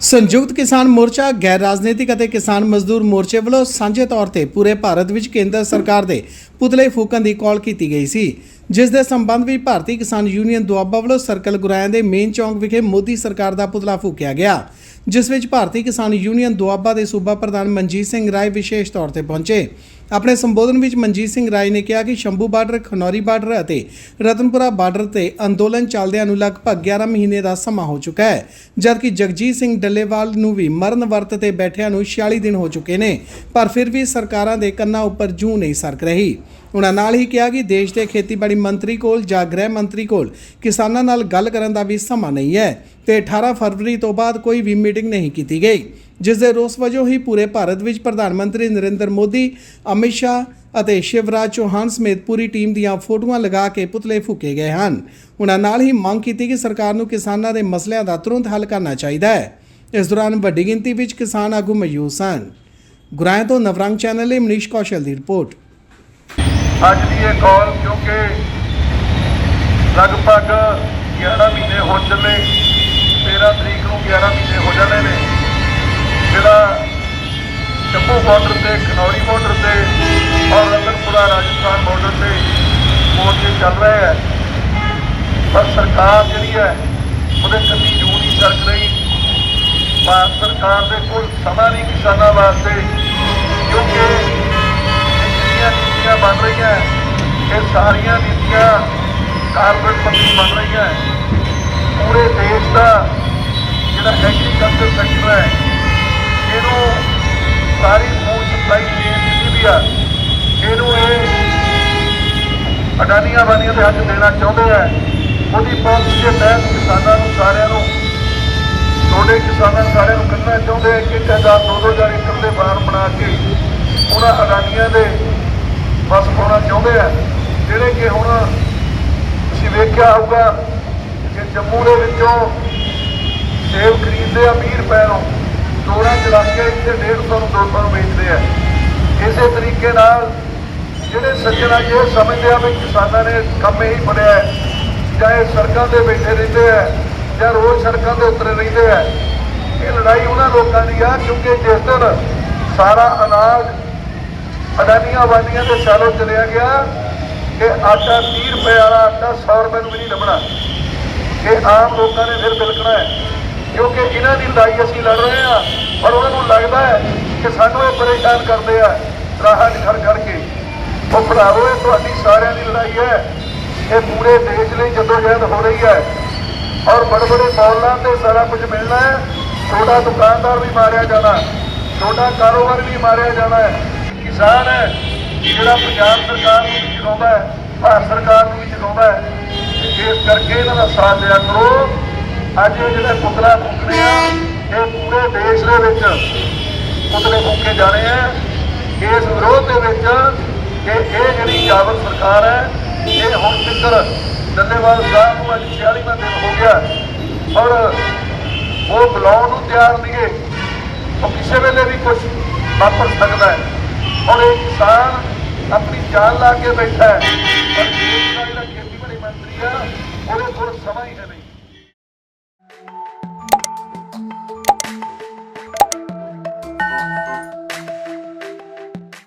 ਸੰਯੁਕਤ ਕਿਸਾਨ ਮੋਰਚਾ, ਗੈਰ ਰਾਜਨੀਤਿਕ ਅਤੇ ਕਿਸਾਨ ਮਜ਼ਦੂਰ ਮੋਰਚੇ ਵੱਲੋਂ ਸਾਂਝੇ ਤੌਰ ਤੇ ਪੂਰੇ ਭਾਰਤ ਵਿੱਚ ਕੇਂਦਰ ਸਰਕਾਰ ਦੇ ਪੁਤਲੇ ਫੂਕਣ ਦੀ ਕਾਲ ਕੀਤੀ ਗਈ ਸੀ, ਜਿਸ ਦੇ ਸੰਬੰਧ ਵਿੱਚ ਭਾਰਤੀ ਕਿਸਾਨ ਯੂਨੀਅਨ ਦੁਆਬਾ ਵੱਲੋਂ ਸਰਕਲ ਗੁਰਾਇਆਂ ਦੇ ਮੇਨ ਚੌਂਕ ਵਿਖੇ ਮੋਦੀ ਸਰਕਾਰ ਦਾ ਪੁਤਲਾ ਫੂਕਿਆ ਗਿਆ, ਜਿਸ ਵਿੱਚ ਭਾਰਤੀ ਕਿਸਾਨ ਯੂਨੀਅਨ ਦੁਆਬਾ ਦੇ ਸੂਬਾ ਪ੍ਰਧਾਨ ਮਨਜੀਤ ਸਿੰਘ ਰਾਏ ਵਿਸ਼ੇਸ਼ ਤੌਰ ਤੇ ਪਹੁੰਚੇ। ਆਪਣੇ ਸੰਬੋਧਨ ਵਿੱਚ ਮਨਜੀਤ ਸਿੰਘ ਰਾਏ ਨੇ ਕਿਹਾ ਕਿ ਸ਼ੰਭੂ ਬਾਰਡਰ, ਖਨੌਰੀ ਬਾਰਡਰ ਅਤੇ ਰਤਨਪੁਰਾ ਬਾਰਡਰ ਤੇ ਅੰਦੋਲਨ ਚੱਲਦਿਆਂ ਨੂੰ ਲਗਭਗ 11 ਮਹੀਨੇ ਦਾ ਸਮਾਂ ਹੋ ਚੁੱਕਾ ਹੈ, ਜਦਕਿ ਜਗਜੀਤ ਸਿੰਘ ਡੱਲੇਵਾਲ ਨੂੰ ਵੀ ਮਰਨ ਵਰਤ ਤੇ ਬੈਠਿਆਂ ਨੂੰ 46 ਦਿਨ ਹੋ ਚੁੱਕੇ ਨੇ, ਪਰ ਫਿਰ ਵੀ ਸਰਕਾਰਾਂ ਦੇ ਕੰਨਾਂ ਉੱਪਰ ਜੂੰ ਨਹੀਂ ਸਰਕ ਰਹੀ। ਉਹਨਾਂ ਨਾਲ ਹੀ ਕਿਹਾ ਕਿ ਦੇਸ਼ ਦੇ ਖੇਤੀਬਾੜੀ ਮੰਤਰੀ ਕੋਲ ਜਾਂ ਗ੍ਰਹਿ ਮੰਤਰੀ ਕੋਲ ਕਿਸਾਨਾਂ ਨਾਲ ਗੱਲ ਕਰਨ ਦਾ ਵੀ ਸਮਾਂ ਨਹੀਂ ਹੈ ਤੇ 18 ਫਰਵਰੀ ਤੋਂ ਬਾਅਦ ਕੋਈ ਵੀ ਮੀਟਿੰਗ ਨਹੀਂ ਕੀਤੀ ਗਈ। ਜਿਸ ਦੇ ਰੋਸ ਵਜੋਂ ਹੀ ਪੂਰੇ ਭਾਰਤ ਵਿੱਚ ਪ੍ਰਧਾਨ ਮੰਤਰੀ ਨਰਿੰਦਰ ਮੋਦੀ, ਅਮਿਤ ਸ਼ਾਹ ਅਤੇ ਸ਼ਿਵਰਾਜ ਚੌਹਾਨ ਸਮੇਤ ਪੂਰੀ ਟੀਮ ਦੀਆਂ ਫੋਟੋਆਂ ਲਗਾ ਕੇ ਪੁਤਲੇ ਫੂਕੇ ਗਏ ਹਨ। ਉਹਨਾਂ ਨਾਲ ਹੀ ਮੰਗ ਕੀਤੀ ਕਿ ਸਰਕਾਰ ਨੂੰ ਕਿਸਾਨਾਂ ਦੇ ਮਸਲਿਆਂ ਦਾ ਤੁਰੰਤ ਹੱਲ ਕਰਨਾ ਚਾਹੀਦਾ ਹੈ। ਇਸ ਦੌਰਾਨ ਵੱਡੀ ਗਿਣਤੀ ਵਿੱਚ ਕਿਸਾਨ ਆਗੂ ਮੌਜੂਦ ਸਨ। ਗੁਰਾਇ ਤੋਂ ਨਵਰੰਗ ਚੈਨਲ ਲਈ ਮਨੀਸ਼ ਕੌਸ਼ਲ ਦੀ ਰਿਪੋਰਟ। ਅੱਜ ਦੀ ਇਹ ਕਾਲ ਕਿਉਂਕਿ ਲਗਭਗ 11 ਮਹੀਨੇ ਹੋ ਚੱਲੇ 13 ਤਰੀਕ ਨੂੰ 11 ਮਹੀਨੇ ਹੋ ਜਾਣੇ ਨੇ। ਜਿਹੜਾ ਜੰਮੂ ਬਾਰਡਰ ਤੇ, ਖਨੌਰੀ ਬਾਰਡਰ ਤੇ ਔਰ ਰਤਨਪੁਰਾ ਰਾਜਸਥਾਨ ਬਾਰਡਰ ਤੇ ਮੋਰਚੇ ਚੱਲ ਰਹੇ ਹੈ। ਪਰ ਸਰਕਾਰ ਜਿਹੜੀ ਹੈ, ਉਹਦੇ ਕੰਨੀ ਜੂ ਨਹੀਂ ਸਰਕ ਰਹੀ ਭਾਰਤ ਸਰਕਾਰ ਦੇ ਕੋਲ ਸਮਾਂ ਨਹੀਂ ਕਿਸਾਨਾਂ ਵਾਸਤੇ, ਕਿਉਂਕਿ ਇਹ ਜਿਹੜੀਆਂ ਨੀਤੀਆਂ ਬਣ ਰਹੀਆਂ, ਇਹ ਸਾਰੀਆਂ ਨੀਤੀਆਂ ਕਾਰਪੋਰੇਟ ਪੱਖੀ ਬਣ ਰਹੀਆਂ। ਪੂਰੇ ਦੇਸ਼ ਦਾ ਜਿਹੜਾ ਐਗਰੀਕਲਚਰ ਸੈਕਟਰ ਹੈ ਅਡਾਨੀਆਂ ਵਾਲੀਆਂ ਦੇ ਹੱਥ ਦੇਣਾ ਚਾਹੁੰਦੇ ਆ। ਉਹਦੀ ਪਾਲਿਸੀ ਦੇ ਤਹਿਤ ਕਿਸਾਨਾਂ ਨੂੰ ਸਾਰਿਆਂ ਨੂੰ ਛੋਟੇ ਕਿਸਾਨਾਂ ਨੂੰ ਸਾਰਿਆਂ ਨੂੰ ਕੱਢਣਾ ਚਾਹੁੰਦੇ ਆ ਕਿ ਇੱਕ ਹਜ਼ਾਰ ਦੋ ਦੋ ਹਜ਼ਾਰ ਏਕੜ ਦੇ ਫਾਰਮ ਬਣਾ ਕੇ ਉਹਨਾਂ ਅਡਾਨੀਆਂ ਦੇ ਬਸ ਪਾਉਣਾ ਚਾਹੁੰਦੇ ਆ। ਜਿਹੜੇ ਕਿ ਹੁਣ ਤੁਸੀਂ ਵੇਖਿਆ ਹੋਊਗਾ ਕਿ ਜੰਮੂ ਦੇ ਵਿੱਚੋਂ ਸੇਬ ਖਰੀਦਦੇ ਆ 20 ਰੁਪਏ ਨੂੰ ਚੋਰਾਂ ਚਲਾ ਕੇ ਇੱਥੇ 150 ਨੂੰ 200 ਨੂੰ ਵੇਚਦੇ ਆ। ਇਸੇ ਤਰੀਕੇ ਨਾਲ ਜਿਹੜੇ ਸੱਜਣ ਅੱਜ ਇਹ ਸਮਝਦੇ ਆ ਵੀ ਕਿਸਾਨਾਂ ਨੇ ਕੰਮ ਹੀ ਫੜਿਆ ਹੈ। ਇਹ ਸੜਕਾਂ ਤੇ ਬੈਠੇ ਰਹਿੰਦੇ ਆ, ਜਾਂ ਰੋਜ਼ ਸੜਕਾਂ ਦੇ ਉੱਤੇ ਰਹਿੰਦੇ ਆ, ਇਹ ਲੜਾਈ ਉਹਨਾਂ ਲੋਕਾਂ ਦੀ ਆ, ਕਿਉਂਕਿ ਜਿਸ ਦਿਨ ਸਾਰਾ ਅਨਾਜ ਅਡਾਨੀਆਂ ਵਾਲੀਆਂ ਦੇ ਚਾਲੋ ਚਲਿਆ ਗਿਆ, ਕਿ ਆਟਾ 30 ਰੁਪਏ ਵਾਲਾ ਆਟਾ 100 ਰੁਪਏ ਨੂੰ ਵੀ ਨਹੀਂ ਲੱਭਣਾ। ਇਹ ਆਮ ਲੋਕਾਂ ਨੇ ਫਿਰ ਬਿਲਕਣਾ ਹੈ, ਕਿਉਂਕਿ ਇਹਨਾਂ ਦੀ ਲੜਾਈ ਅਸੀਂ ਲੜ ਰਹੇ ਹਾਂ, ਪਰ ਉਹਨਾਂ ਨੂੰ ਲੱਗਦਾ ਹੈ ਕਿ ਸਾਨੂੰ ਇਹ ਪਰੇਸ਼ਾਨ ਕਰਦੇ ਆ, ਰਾਹਾਂ 'ਚ ਖੜ ਖੜ ਕੇ। ਉਹ ਭਰਾਵੋ, ਇਹ ਤੁਹਾਡੀ ਸਾਰਿਆਂ ਦੀ ਲੜਾਈ ਹੈ। ਇਹ ਪੂਰੇ ਦੇਸ਼ ਲਈ ਜਦੋਜਹਿਦ ਹੋ ਰਹੀ ਹੈ। ਔਰ ਬੜੇ ਬੜੇ ਮੌਲਾਂ ਤੇ ਸਾਰਾ ਕੁਝ ਮਿਲਣਾ ਹੈ। ਛੋਟਾ ਦੁਕਾਨਦਾਰ ਵੀ ਮਾਰਿਆ ਜਾਣਾ ਛੋਟਾ ਕਾਰੋਬਾਰ ਵੀ ਮਾਰਿਆ ਜਾਣਾ ਹੈ। ਕਿਸਾਨ ਹੈ ਜਿਹੜਾ ਪੰਜਾਬ ਸਰਕਾਰ ਨੂੰ ਵੀ ਚਲਾਉਂਦਾ ਹੈ, ਭਾਰਤ ਸਰਕਾਰ ਨੂੰ ਵੀ ਚਲਾਉਂਦਾ ਹੈ। ਇਸ ਕਰਕੇ ਇਹਨਾਂ ਦਾ ਸਾਥ ਦਿਆ ਕਰੋ। ਅੱਜ ਇਹ ਜਿਹੜੇ ਪੁਤਲਾ ਫੂਕਣੇ ਆ, ਇਹ ਪੂਰੇ ਦੇਸ਼ ਦੇ ਵਿੱਚ ਪੁਤਲੇ ਫੂਕੇ ਜਾਣੇ ਰਹੇ ਆ। ਇਸ ਵਿਰੋਧ ਦੇ ਵਿੱਚ ਕਿ ਇਹ ਜਿਹੜੀ ਜਾਬਰ ਸਰਕਾਰ ਹੈ, ਇਹ ਹੁਣ ਤੱਕ ਡੱਲੇਵਾਲ ਸਾਹਿਬ ਨੂੰ ਅੱਜ 46ਵਾਂ ਦਿਨ ਹੋ ਗਿਆ ਔਰ ਉਹ ਬੁਲਾਉਣ ਨੂੰ ਤਿਆਰ ਨਹੀਂਗੇ ਉਹ ਕਿਸੇ ਵੇਲੇ ਵੀ ਕੁਝ ਵਾਪਰ ਸਕਦਾ ਹੈ। ਔਰ ਇਹ ਕਿਸਾਨ ਆਪਣੀ ਜਾਨ ਲਾ ਕੇ ਬੈਠਾ ਹੈ। ਪਰ ਜਿਹੜਾ ਖੇਤੀਬਾੜੀ ਮੰਤਰੀ ਆ, ਉਹਦੇ ਕੋਲ ਸਮਾਂ ਹੀ ਹੈ